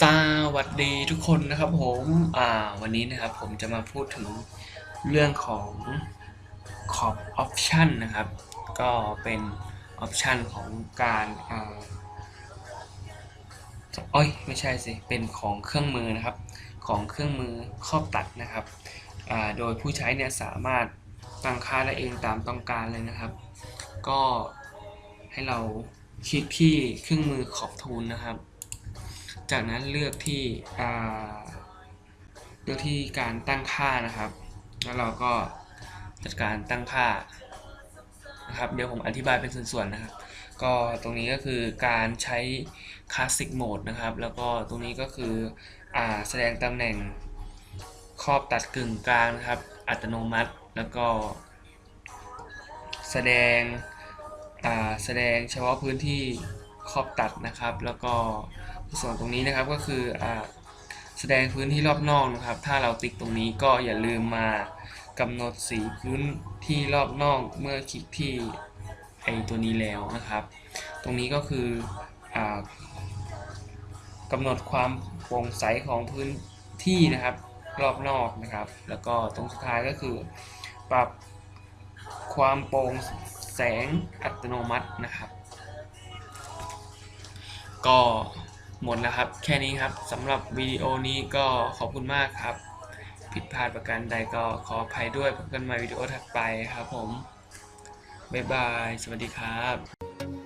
สวัสดีทุกคนนะครับผมอ่าวันนี้นะครับผมจะมาพูดถึงเรื่องของขอบออปชันนะครับ ก็เป็นออปชันของการอ่าโอ้ยไม่ใช่สิ เป็นของเครื่องมือนะครับ ของเครื่องมือครอบตัดนะครับอ่าโดยผู้ใช้เนี่ยสามารถตั้งค่าได้เองตามต้องการเลยนะครับ ก็ให้เราคลิกที่เครื่องมือขอบทูลนะครับ จากนั้นเลือกที่เลือกที่การตั้งค่านะครับ แล้วเราก็จัดการตั้งค่านะครับ เดี๋ยวผมอธิบายเป็นส่วนๆนะครับ ก็ตรงนี้ก็คือการใช้ Classic Mode นะครับ แล้วก็ตรงนี้ก็คืออแสดงตำแหน่งครอบตัดกึ่งกลางนะครับ อัตโนมัติ แล้วก็ แสดงแสดงเฉพาะพื้นที่ขอบตัดนะครับ แล้วก็ ส่วนตรงนี้นะครับก็คืออแสดงพื้นที่รอบนอกนะครับ ถ้าเราติ๊กตรงนี้ก็อย่าลืมมากำหนดสีพื้นที่รอบนอกเมื่อคลิกที่ไอตัวนี้แล้วนะครับ ตรงนี้ก็คืออากำหนดความโปร่งใสของพื้นที่นะครับ รอบนอกนะครับ แล้วก็ตรงสุดท้ายก็คือ ปรับความโปร่งแสงอัตโนมัตินะครับ ก็ หมดแล้วครับ แค่นี้ครับสำหรับวิดีโอนี้ก็ขอบคุณมากครับ ผิดพลาดประการใดก็ขออภัยด้วยพบกันใหม่วิดีโอถัดไปครับผม บ๊ายบาย สวัสดีครับ